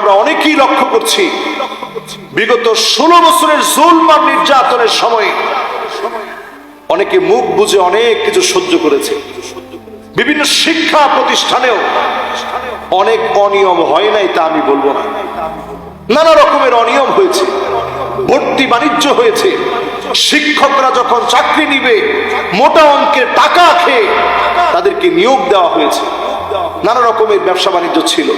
আমরা অনেকেই লক্ষ্য করছি। বিগত ষোলো বছরের জুল বা নির্যাতনের সময় অনেকে মুখ বুঝে অনেক কিছু সহ্য করেছে। বিভিন্ন শিক্ষা প্রতিষ্ঠানেও অনেক অনিয়ম হয় নাই তা আমি বলব না। নানা রকমের অনিয়ম হয়েছে, ভর্তি বাণিজ্য হয়েছে, শিক্ষকরা যখন চাকরি নিবে, মোটা অঙ্কের টাকা খেয়ে তাদেরকে নিয়োগ দেওয়া হয়েছে। নানা রকমের ব্যবসা বাণিজ্য ছিল।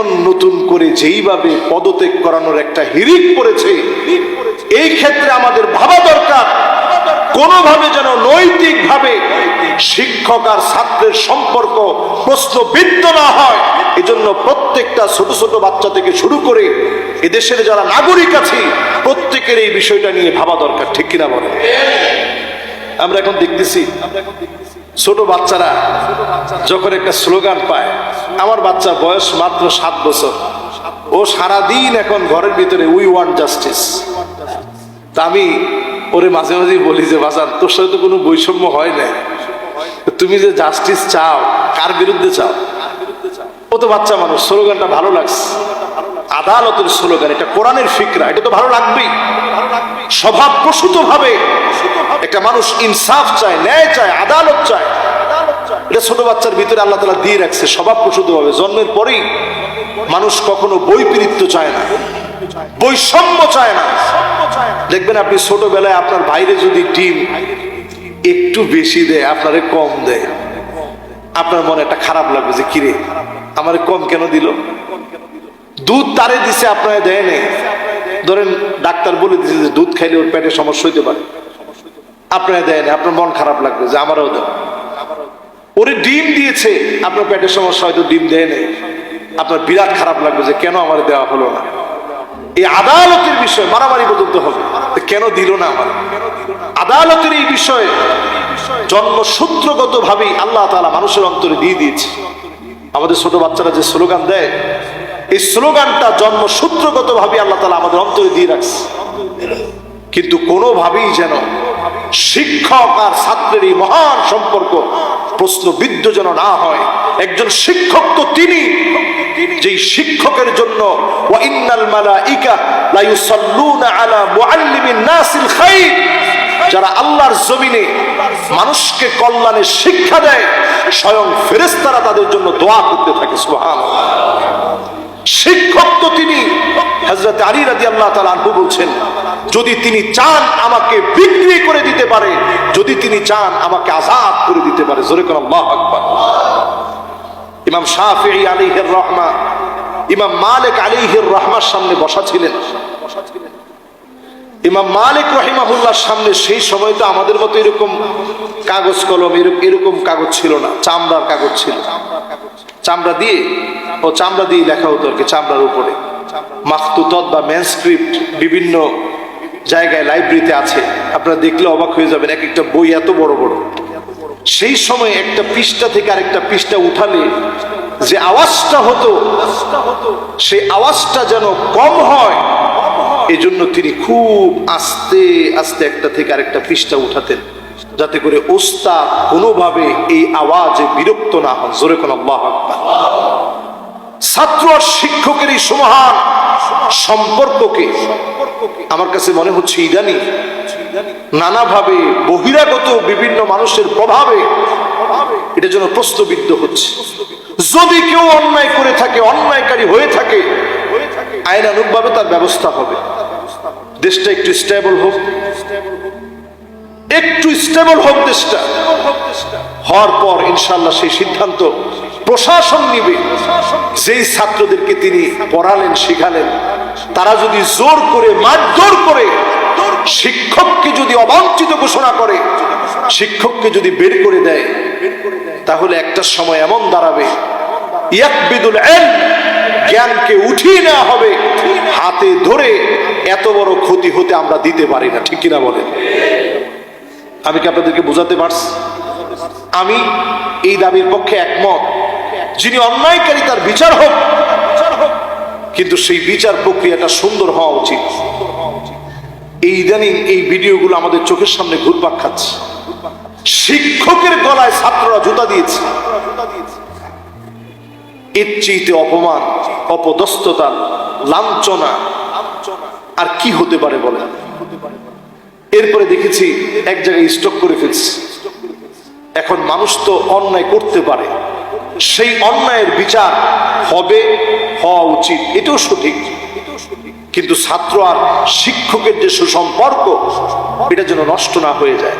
এখন নতুন করে যেইভাবে পদত্যাগ করানোর একটা হিরিক পড়েছে, এই ক্ষেত্রে আমাদের ভাবা দরকার। কোনোভাবে যেন নৈতিকভাবে শিক্ষক আর ছাত্রের সম্পর্ক প্রশ্নবিদ্ধ না হয়। এজন্য প্রত্যেকটা ছোট ছোট বাচ্চা থেকে শুরু করে এদেশের যারা নাগরিক আছে, প্রত্যেকের এই বিষয়টা নিয়ে ভাবা দরকার, ঠিক কিনা বলে আমরা এখন দেখতেছি ছোট বাচ্চারা যখন একটা স্লোগান পায়, আমার বাচ্চা বয়স মাত্র সাত বছর। ও সারাদিন এখন ঘরের ভিতরে উই ওয়ান্ট জাস্টিস তা আমি ওরে মাঝে মাঝে বলি যে, বাজান, তোর সাথে তো কোনো বৈষম্য হয় না তুমি যে জাস্টিস চাও, কার বিরুদ্ধে চাও? ও তো বাচ্চা মানুষ, স্লোগানটা ভালো লাগছে। আদালতের স্লোগান, এটা কোরআনের ফিকরা, এটা তো ভালো লাগবেই। স্বভাব প্রসূত ভাবে একটা মানুষ ইনসাফ চায়, ন্যায় চায়, আদালত চায়। এটা ছোট বাচ্চার ভিতরে আল্লাহ তালা দিয়ে রাখছে স্বভাব প্রসূত ভাবে জন্মের পরেই মানুষ কখনো বৈপরীত্য চায় না, বৈষম্য চায় না। দেখবেন আপনি ছোটবেলায় আপনার বাইরে যদি ডিম একটু বেশি দেয়, আপনারে কম দেয়। আপনার মনে একটা খারাপ লাগবে যে, কিরে, আমারে কম কেন দিল? দুধ তারে দিছে, আপনারা দেয় নেই। ধরেন ডাক্তার বলে দিছে যে দুধ খাইলে ওর পেটে সমস্যা হইতে পারে। আপনারা দেয় না আপনার মন খারাপ লাগবে, যে আমারও দেন। ওরে ডিম দিয়েছে, আপনার পেটের সমস্যা হয়তো ডিম দেয় নেই। আপনার বিরাট খারাপ লাগবে যে কেন আমার দেওয়া হলো না। এই আদালতের বিষয় মারামারি পর্যন্ত হবে। কেন দিল না আমার? আদালতের এই বিষয়ে জন্মসূত্রগত ভাবেই আল্লাহ তালা মানুষের অন্তরে দিয়ে দিয়েছে। আমাদের ছোট বাচ্চারা যে স্লোগান দেয় এই স্লোগানটা জন্মসূত্রগত ভাবে আল্লাহ তালা আমাদের অন্তরে দিয়ে রাখছে। কিন্তু কোনোভাবেই যেন শিক্ষক আর ছাত্রের এই মহান সম্পর্ক প্রশ্নবিদ্ধ যেন না হয়। একজন শিক্ষক তো তিনি, যেই শিক্ষকের জন্য যারা আল্লাহর জমিনে মানুষকে কল্যাণের শিক্ষা দেয়, স্বয়ং ফেরেস্তারা তাদের জন্য দোয়া করতে থাকে, সুবহানাল্লাহ। শিক্ষক তো তিনি। হজরত আলী রাজি আল্লাহ তালু বলছেন, যদি তিনি চান আমাকে বিক্রি করে দিতে পারে, যদি তিনি চান আমাকে আজাদ করে দিতে পারে। জোরে কোন আল্লাহ আকবার। ইমাম শাহি আলিহের রহমা, ইমাম মালিক আলিহের রহমার সামনে বসা ছিলেন। ইমাম মালিক রহিমাহুল্লার সামনে সেই সময় তো আমাদের মতো এরকম কাগজ কলম এরকম এরকম কাগজ ছিল না, চামড়ার কাগজ ছিল। চামড়া দিয়ে ও চামড়া দিয়ে লেখা হতো আর কি, চামড়ার উপরে। মাখতুতত বা ম্যানস্ক্রিপ্ট বিভিন্ন জায়গায় লাইব্রেরিতে আছে। আপনারা দেখলে অবাক হয়ে যাবেন, এক একটা বই এত বড় বড়। সেই সময় একটা পৃষ্ঠা থেকে আরেকটা পৃষ্ঠা উঠালে যে আওয়াজটা হতো সেই আওয়াজটা যেন কম হয়, এজন্য তিনি খুব আস্তে আস্তে একটা থেকে আরেকটা পৃষ্ঠা উঠাতেন, যাতে করে ওস্তাদ কোনোভাবে এই আওয়াজে বিরক্ত না হন। জোরে কোন আল্লাহ আকবার। ছাত্র আর শিক্ষকের এই সমাহান সম্পর্ককে আমার কাছে মনে হচ্ছে ইদানি নানাভাবে বহিরাগত বিভিন্ন মানুষের প্রভাবে এটা যেন প্রশ্নবিদ্ধ হচ্ছে। যদি কেউ অন্যায় করে থাকে, অন্যায়কারী হয়ে থাকে, আইনানুগভাবে তার ব্যবস্থা হবে। দেশটা একটু স্টেবল হোক। একটু স্টেবল হোক দেশটা। হওয়ার পর ইনশাল্লাহ সেই সিদ্ধান্ত প্রশাসন নিবে। যেই ছাত্রদেরকে তিনি পড়ালেন, শিখালেন, তারা যদি জোর করে, মারধর করে, শিক্ষককে যদি অবাঞ্ছিত ঘোষণা করে, শিক্ষককে যদি বের করে দেয়, তাহলে একটা সময় এমন দাঁড়াবে, ইয়াকবিদুল জ্ঞানকে উঠিয়ে নেওয়া হবে, হাতে ধরে এত বড় ক্ষতি হতে আমরা দিতে পারি না, ঠিক কিনা বলেন? আমি কি আপনাদেরকে বোঝাতে পারছি? আমি এই দাবির পক্ষে একমত। যিনি অন্যায়কারী তার বিচার হোক কিন্তু সেই বিচার প্রক্রিয়াটা সুন্দর হওয়া উচিত। এই ইদানিং এই ভিডিওগুলো আমাদের চোখের সামনে ঘুরপাক খাচ্ছে। শিক্ষকের গলায় ছাত্ররা জুতা দিয়েছে। চেয়েতে অপমান, অপদস্থতা, লাঞ্ছনা আর কি হতে পারে বলে এরপরে দেখেছি এক জায়গায় স্টক করে ফেলছি। এখন মানুষ তো অন্যায় করতে পারে। সেই অন্যায়ের বিচার হবে, হওয়া উচিত। এটাও সঠিক। কিন্তু ছাত্র আর শিক্ষকের যে সুসম্পর্ক, এটা যেন নষ্ট না হয়ে যায়।